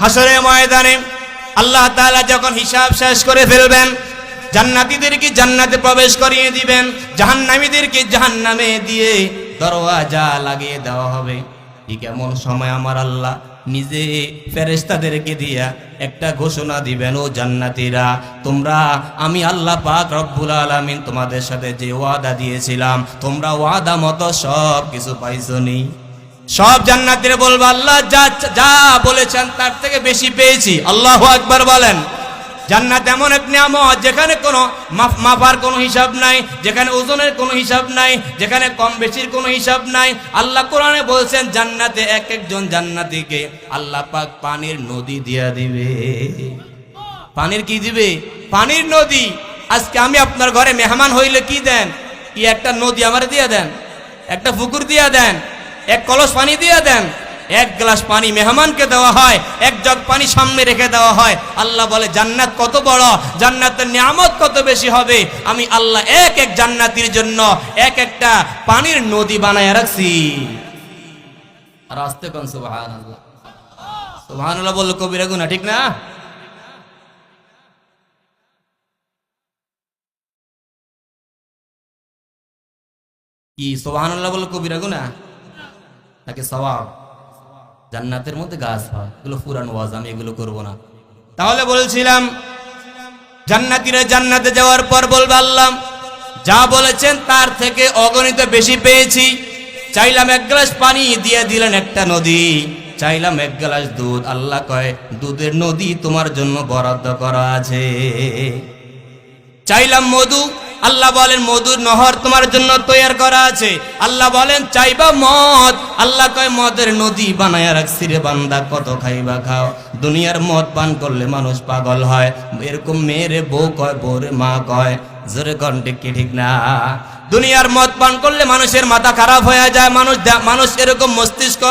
হাসরে ময়দানে আল্লাহ তাআলা যখন হিসাব শেষ করে ফেলবেন, জান্নাতীদেরকে জান্নাতে প্রবেশ করিয়ে দিবেন, জাহান্নামীদেরকে জাহান্নামে দিয়ে দরওয়াজা লাগিয়ে দেওয়া হবে। ঠিক এমন সময় আমার আল্লাহ নিজে ফেরেশতাদেরকে দিয়া একটা ঘোষণা দিবেন, ও জান্নাতীরা, তোমরা, আমি আল্লাহ পাক রব্বুল আলামিন তোমাদের সাথে যে ওয়াদা দিয়েছিলাম, তোমরা ওয়াদা মতো সব কিছু পাইছনি সব জান্নাতীরা বলব, আল্লাহ যা যা বলেছেন তার থেকে বেশি পেয়েছি। আল্লাহ আকবার বলেন, জান্নাত এমন এক নিয়ামত যেখানে কোনো মাপ- মাপার কোনো হিসাব নাই, যেখানে ওজনের কোনো হিসাব নাই, যেখানে কম বেশির কোনো হিসাব নাই। আল্লাহ কোরআনে বলছেন, জান্নাতে এক একজন জান্নাতীকে আল্লাহ পাক পানির নদী দিয়া দিবে। পানির কি দিবে? পানির নদী। আজকে আমি আপনার ঘরে মেহমান হইলে কি দেন? কি একটা নদী আমার দিয়ে দেন? একটা পুকুর দিয়ে দেন? এক কলস পানি দিয়ে দেন। এক গ্লাস পানি মেহমানকে দেওয়া হয়, এক জগ পানি সামনে রেখে দেওয়া হয়। আল্লাহ বলে, জান্নাত কত বড়, জান্নাতের নিয়ামত কত বেশি হবে? আমি আল্লাহ এক এক জান্নাতির জন্য এক একটা পানির নদী বানায় রাখছি। আর আসতে কোন সুবহান আল্লাহ আল্লাহ বলল, কবিরা গুনা ঠিক না? কি সোহান আল্লাহ বলল, কবিরা গুনা তাকে সবাব জান্নাতের মধ্যে গাছ হয়, এগুলো পুরান ওয়াজ, আমি এগুলো করব না। তাহলে বলছিলাম, জান্নাতিরা জান্নাতে যাওয়ার পর বলবে আল্লাহ, যা বলেছেন তার থেকে অগণিত বেশি পেয়েছি। চাইলাম এক গ্লাস পানি, দিয়ে দিলেন একটা নদী। চাইলাম এক গ্লাস দুধ, আল্লাহ কয়, দুধের নদী তোমার জন্য বরাদ্দ করা আছে। চাইলাম মধু আল্লাহ বলেন, মধুর নহর তোমার জন্য তৈরি করা আছে। আল্লাহ বলেন, চাইবা মদ। আল্লাহ কয়, মদের নদী বানায়া রাখছি রে বান্দা, কত খাইবা খাও। দুনিয়ার মদ পান করলে মানুষ পাগল হয়। এরকম মেয়েরে বউ কয়, বউরে মা কয়, জোরে কণ্ঠে কি ঠিক না? দুনিয়ার মদ পান করলে মানুষের মাথা খারাপ হয়ে যায়, মানুষ মানুষ এরকম মস্তিষ্ক,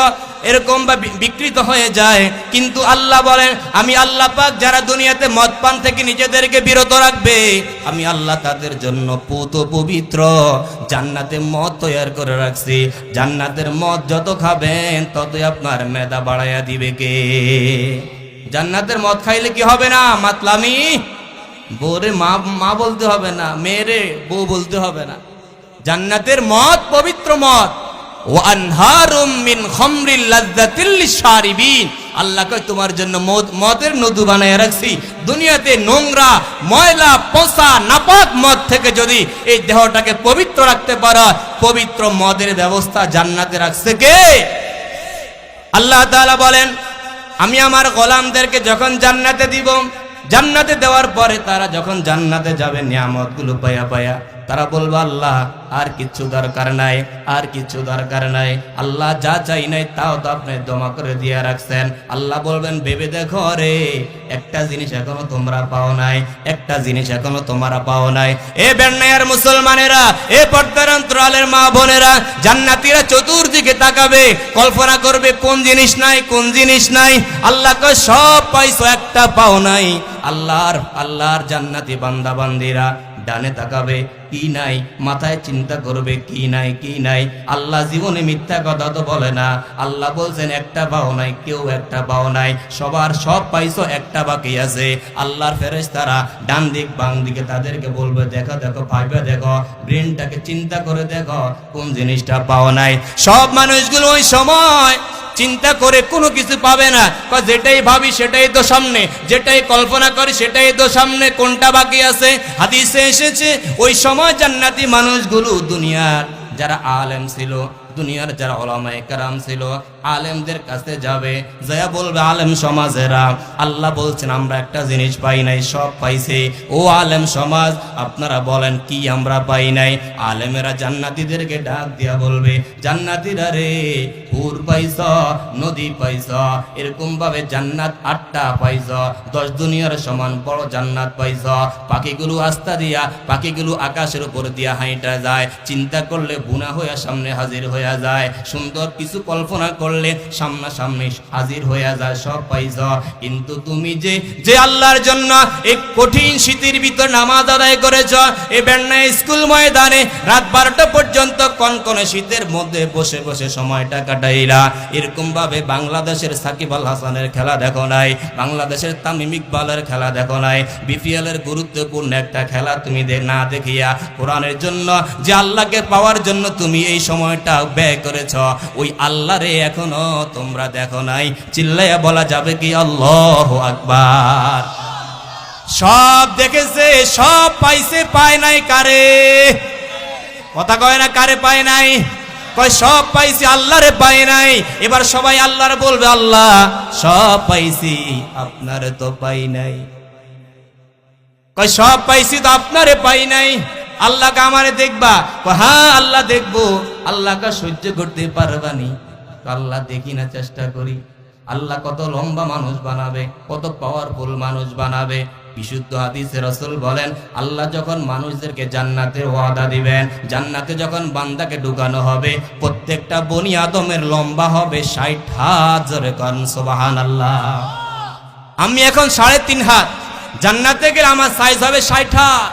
এরকম বা বিকৃত হয়ে যায়। কিন্তু আল্লাহ বলেন, আমি আল্লাহ পাক যারা দুনিয়াতে মদ পান থেকে নিজেদেরকে বিরত রাখবে, আমি আল্লাহ তাদের জন্য পুত পবিত্র। জান্নাতে মদ তৈরি করে রাখছি। জান্নাতের মদ যত খাবেন, ততই আপনার মেধা বাড়াইয়া দিবে কে? জান্নাতের মদ খাইলে কি হবে না? মাতলামি? বোরে মা মা বলতে হবে না, মেয়েরে বউ বলতে হবে না। জান্নাতের মদ পবিত্র মদ ওয়ানহারুম খামরিল লাযযাতিল লিশারিবিন। আল্লাহ কয়, তোমার জন্য মদ, মদের নদু বানায় রাখছি। দুনিয়াতে নোংরা, ময়লা নাপাক মদ থেকে যদি এই দেহটাকে পবিত্র রাখতে পবিত্র মদের ব্যবস্থা জান্নাতে রাখছে কে? আল্লাহ তাআলা বলেন, আমি আমার গোলামদেরকে যখন জান্নাতে দিব, জান্নাতে দেওয়ার পরে তারা যখন জান্নাতে যাবে, নিয়ামতগুলো পায়া পায়া তারা বলব, আল্লাহ, আর কিচ্ছু দরকার নাই, আর কিচ্ছু দরকার নাই। আল্লাহ যা চাই নাই, তাও তো আপনি জমা করে দিয়ে রাখছেন। আল্লাহ বলবেন, ভেবে দেখো রে, একটা জিনিস এখনও তোমরা পাও নাই, একটা জিনিস এখনও তোমরা পাও নাই। এ বেন্নায়ার মুসলমানেরা, এ পর্দার অন্তরালের মা বোনেরা, জান্নাতীরা চতুর্দিকে তাকাবে, কল্পনা করবে, কোন জিনিস নাই, কোন জিনিস নাই। আল্লাহ কয়, সব পাইছো, একটা পাও নাই। আল্লাহর আল্লাহর জান্নাতি বান্দা বান্দিরা ডানে তাকাবে কি নাই? মাথায় চিন্তা করবে কি নাই কি নাই? আল্লাহ জীবনে মিথ্যা কথা তো বলে না। আল্লাহ বলছেন, একটা পাও নাই, কেউ একটা পাও নাই। সবার সব পাইছো, একটা বাকি আছে। আল্লাহর ফেরেশতারা ডান দিক, বাম দিকে তাদেরকে বলবে, দেখো দেখো, ভাইবে, দেখো, ব্রেনটাকে চিন্তা করে দেখো, কোন জিনিসটা পাও নাই? সব মানুষগুলো ওই সময় চিন্তা করে কোনো কিছু পাবে না। যেটাই ভাবি সেটাই তো সামনে। যেটাই কল্পনা করি সেটাই তো সামনে। কোনটা বাকি আছে? হাদিসে এসেছে, ওই সময় জান্নাতি মানুষগুলো দুনিয়ার যারা আলেম ছিল দুনিয়ার যারা ওলামায়ে কারাম ছিল, আলেমদের কাছে যাবে। জয়া বলবে আলেম সমাজেরা, আল্লাহ বলছেন, আমরা একটা জিনিস পাই নাই, সব পাইছে। ও আলেম সমাজ, আপনারা বলেন, কি আমরা পাই নাই? আলেমেরা জান্নাতীদেরকে ডাক দিয়া বলবে, জান্নাতীরা রে পুর পাইছ, নদী পাইছ এরকম ভাবে জান্নাত আটটা পাইছ, দশ দুনিয়ার সমান বড় জান্নাত পাইছ। পাখিগুলো আস্তা দিয়া, পাখিগুলো আকাশের উপর দিয়া হাইটা যায়, চিন্তা করলে বুনা হইয়া সামনে হাজির হইয়া যায়। সুন্দর কিছু কল্পনা করে পড়লে সামনাসামনি হাজির হয়ে যায় সব পাইছ কিন্তু তুমি যে যে আল্লাহর জন্য এই কঠিন শীতের ভিতর নামাজ আদায় করেছ এই বেন্না স্কুল ময়দানে রাত বারোটা পর্যন্ত কনকনে শীতের মধ্যে বসে বসে সময়টা কাটাইলা। এরকম ভাবে বাংলাদেশের সাকিব আল হাসানের খেলা দেখো নাই, বাংলাদেশের তামিম ইকবালের খেলা দেখো নাই বিপিএল এর গুরুত্বপূর্ণ একটা খেলা তুমি না দেখিয়া কোরআনের জন্য যে আল্লাহকে পাওয়ার জন্য তুমি এই সময়টা ব্যয় করেছ। ওই আল্লাহরে এখনও তোমরা দেখো নাই। চিল্লাইয়া বলা যাবে কি? আল্লাহ আকবার। সব দেখেছে, সব পাইছে, পায় নাই কারে? কথা কয় না কারে পায় নাই? কয়, সব পাইছি, আল্লাহরে পায় নাই। এবার সবাই আল্লাহরে বলবে, আল্লাহ, সব পাইছি, আপনারে তো পাই নাই। কয়, সব পাইছি তো আপনারে পাই নাই। আল্লাহকে আমারে দেখবা? হ্যাঁ আল্লাহ দেখব। আল্লাহকে সহ্য করতে পারবানি আল্লাহ দেখি না, চেষ্টা করি। আল্লাহ কত লম্বা মানুষ বানাবে, কত পাওয়ারফুল মানুষ বানাবে। বিশুদ্ধ হাদিসে রসুল বলেন, আল্লাহ যখন মানুষদেরকে জান্নাতের ওয়াদা দিবেন, জান্নাতে যখন বান্দাকে ঢুকানো হবে, প্রত্যেকটা বনি আদমের লম্বা হবে ষাট হাত জোরে করেন সোবাহান আল্লাহ আমি এখন সাড়ে তিন হাত। জান্নাতে গেলে আমার সাইজ হবে ষাট হাত।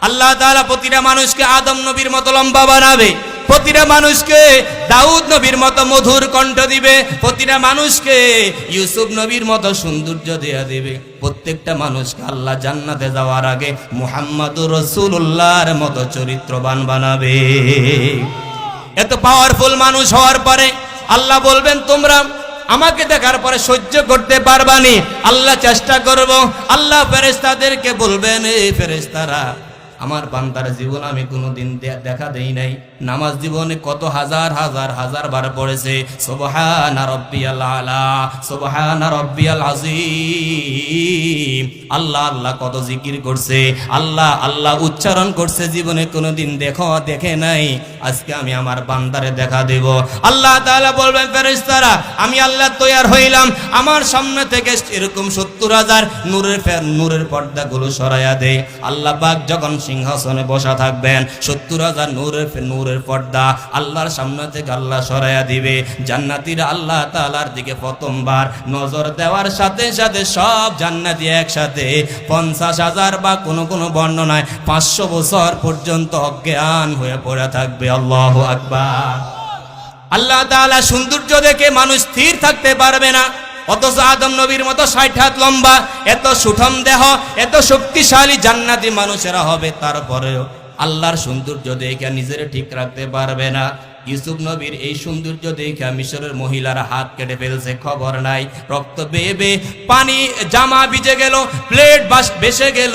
আল্লাহ তাআলা প্রতিটা মানুষকে আদম নবীর মতো লম্বা বানাবে। প্রতিটা মানুষকে দাউদ নবীর মতো মধুর কণ্ঠ দিবে। প্রতিটা মানুষকে ইউসুফ নবীর মতো সৌন্দর্য দেয়া দিবে। প্রত্যেকটা মানুষকে আল্লাহ জান্নাতে যাওয়ার আগে মুহাম্মাদুর রসুল্লাহর মতো চরিত্রবান বানাবে। এত পাওয়ারফুল মানুষ হওয়ার পরে আল্লাহ বলবেন, তোমরা আমাকে দেখার পরে সহ্য করতে পারবানি। আল্লাহ চেষ্টা করব। আল্লাহ ফেরেস্তাদেরকে বলবেন এই ফেরেস্তারা আমার বান্দার জীবন আমি কোনোদিন দে- দেখা দেই নাই। নামাজ জীবনে কত হাজার হাজার হাজার বার পড়েছে। সুবহানা রাব্বিয়াল আলা, সুবহানা রাব্বিয়াল আযীম। আল্লাহ আল্লাহ কত জিকির করছে। আল্লাহ আল্লাহ উচ্চারণ করছে জীবনে কোনোদিন দেখো, দেখে নাই। আজকে আমি আমার বান্দারে দেখা দেব। আল্লাহ তাআলা বলবেন, ফেরেশতারা, আমি আল্লাহ তৈয়ার হইলাম। আমার সামনে থেকে এরকম সত্তর হাজার নূরের নূরের পর্দাগুলো সরাইয়া দে। আল্লাহ পাক যখন সিংহাসনে বসা থাকবেন। সত্তর হাজার নূরের নূরের পর্দা আল্লাহর সামনে থেকে আল্লাহ সরাইয়া দিবে। জান্নাতীরা আল্লাহ তালার দিকে প্রথমবার নজর দেওয়ার সাথে সাথে সব জান্নাতি একসাথে পঞ্চাশ হাজার বা কোনো কোনো বর্ণনায় পাঁচশো বছর পর্যন্ত অজ্ঞান হয়ে পড়ে থাকবে। আল্লাহ আকবার। আল্লাহ তাআলা সৌন্দর্য দেখে মানুষ স্থির থাকতে পারবে না। অথচ আদম নবীর মতো ষাট হাত লম্বা, এত সুঠম দেহ, এত শক্তিশালী জান্নাতি মানুষেরা হবে, তারপরেও আল্লাহর সৌন্দর্য দেখে নিজের ঠিক রাখতে পারবে না। ইউসুফ নবীর এই সৌন্দর্য দেখে মিশরের মহিলারা হাত কেটে ফেলছে, খবর নাই। রক্ত বেয়ে পানি, জামা ভিজে গেল, প্লেট বাস বেসে গেল।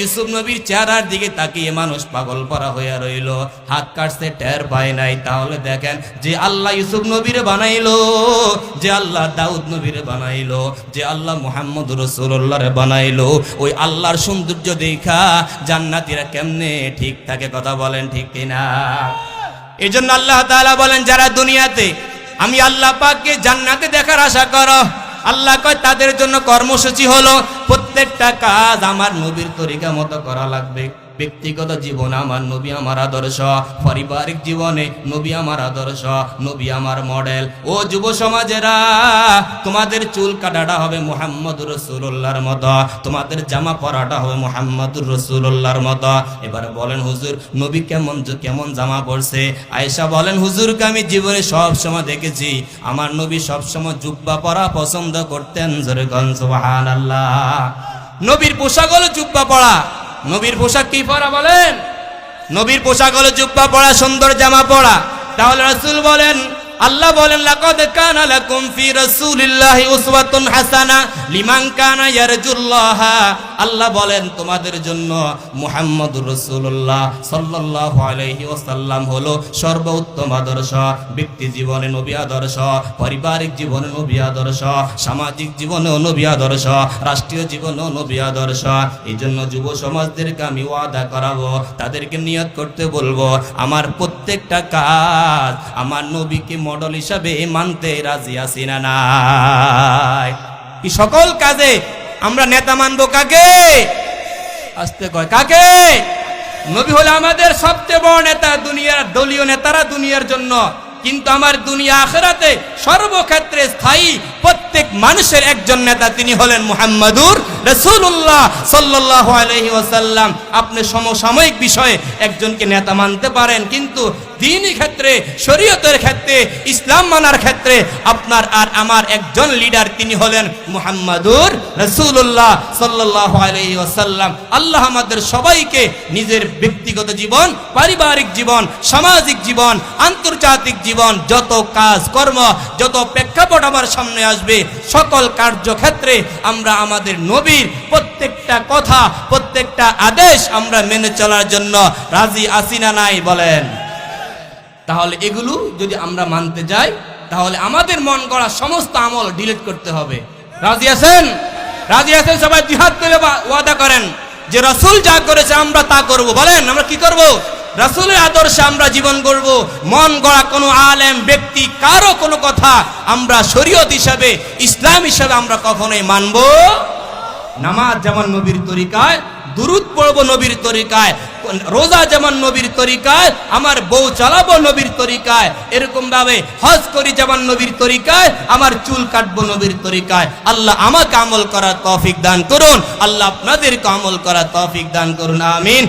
ইউসুফ নবীর চেহারার দিকে তাকিয়ে মানুষ পাগল পরা হয়ে রইল। হাত কাটছে, টের পায় নাই। তাহলে দেখেন যে আল্লাহ ইউসুফ নবীর বানাইলো, যে আল্লাহ দাউদ নবীর বানাইলো, যে আল্লাহ মুহাম্মদ রসুল্লাহরে বানাইলো। ওই আল্লাহর সৌন্দর্য দেখা জান্নাতীরা কেমনে ঠিক থাকে, কথা বলেন ঠিক কিনা? এই জন্য আল্লাহ তাআলা বলেন, যারা দুনিয়াতে, আমি আল্লাহ পাককে জান্নাতে দেখার আশা করো। আল্লাহ কয়, তাদের জন্য কর্মসূচি হলো, প্রত্যেকটা কাজ আমার নবীর তরিকা মতো করা লাগবে। ব্যক্তিগত জীবনে আমার নবী আমার আদর্শ, পারিবারিক জীবনে নবী আমার আদর্শ, নবী আমার মডেল। ও যুব সমাজেরা, তোমাদের চুল কাটাটা হবে মোহাম্মদ রসুল্লাহর মতো, তোমাদের জামা পরাটা হবে মোহাম্মদ রসুল্লাহর মতো। এবার বলেন, হুজুর, নবী কেমন কেমন জামা পরছে? আয়েশা বলেন, হুজুরকে আমি জীবনে সব সময় দেখেছি। আমার নবী সব সময় জুব্বা পরা পছন্দ করতেন, জোরে গঞ্জ আল্লাহ নবীর পোশাক হলো জুব্বা পরা। নবীর পোশাক কি পরা বলেন? নবীর পোশাক হলো জুব্বা পরা, সুন্দর জামা পরা। তাহলে রাসূল বলেন, আল্লাহ বলেন, লাকাদ কানা লাকুম ফি রাসূলিল্লাহি উসওয়াতুন হাসানা লিমান কানা ইয়ারজুল্লাহ। আল্লাহ বলেন, তোমাদের জন্য মুহাম্মদুর রাসূলুল্লাহ সাল্লাল্লাহু আলাইহি ওয়াসাল্লাম হলো সর্বোত্তম আদর্শ, ব্যক্তি জীবনে নবী আদর্শ, পারিবারিক জীবনে নবী আদর্শ, সামাজিক জীবনেও নবী আদর্শ, রাষ্ট্রীয় জীবনেও নবী আদর্শ। এই জন্য যুব সমাজদেরকে আমি ওয়াদা করাবো, তাদেরকে নিয়ত করতে বলব, আমার প্রত্যেকটা কাজ আমার নবীকে মডেল হিসাবে মানতে রাজি আছি না কি সকল কাজে আমরা নেতা মানবো কাকে? আসতে কয়, কাকে? নবী হলে আমাদের সবচেয়ে বড় নেতা দুনিয়ার দলীয় নেতারা দুনিয়ার জন্য। কিন্তু আমার দুনিয়া আখেরাতে সর্বক্ষেত্রে স্থায়ী প্রত্যেক মানুষের একজন নেতা তিনি হলেন মুহাম্মাদুর রসুল্লাহ সাল্লাহ আলহি ওসাল্লাম আপনি সমসাময়িক বিষয়ে একজনকে নেতা মানতে পারেন, কিন্তু দিনই ক্ষেত্রে, শরীয়তের ক্ষেত্রে, ইসলাম মানার ক্ষেত্রে আপনার আর আমার একজন লিডার তিনি হলেন মুহাম্মাদুর রসুল্লাহ সাল্লাহ আলহি আল্লাহ আমাদের সবাইকে নিজের ব্যক্তিগত জীবন, পারিবারিক জীবন, সামাজিক জীবন, আন্তর্জাতিক জীবন, যত কাজ, কর্ম, যত প্রেক্ষাপট আমার সামনে আসবে, সকল কার্যক্ষেত্রে আমরা আমাদের নবীর প্রত্যেকটা কথা, প্রত্যেকটা আদেশ আমরা মেনে চলার জন্য রাজি আসিনা নাই বলেন। তাহলে এগুলো যদি আমরা মানতে যাই, তাহলে আমাদের মন করা সমস্ত আমল ডিলিট করতে হবে। রাজি আছেন? রাজি আছেন? সবাই জিহাদ করে ওয়াদা করেন। যে রাসূল যা করেছে আমরা তা করব। বলেন, আমরা কি করব? রাসূলের আদর্শে আমরা জীবন করব মন গড়া কোনো আলেম ব্যক্তি, কারও কোনো কথা আমরা শরীয়ত হিসাবে, ইসলাম হিসাবে আমরা কখনোই মানব নামাজ যেমন নবীর তরিকায় দুরুদ পড়ব নবীর তরিকায়, রোজা যেমন নবীর তরিকায়, আমার বউ চালাবো নবীর তরিকায় এরকম ভাবে হজ করি যেমন নবীর তরিকায়, আমার চুল কাটবো নবীর তরিকায়। আল্লাহ আমাকে আমল করার তৌফিক দান করুন, আল্লাহ আপনাদেরকে আমল করার তৌফিক দান করুন, আমিন।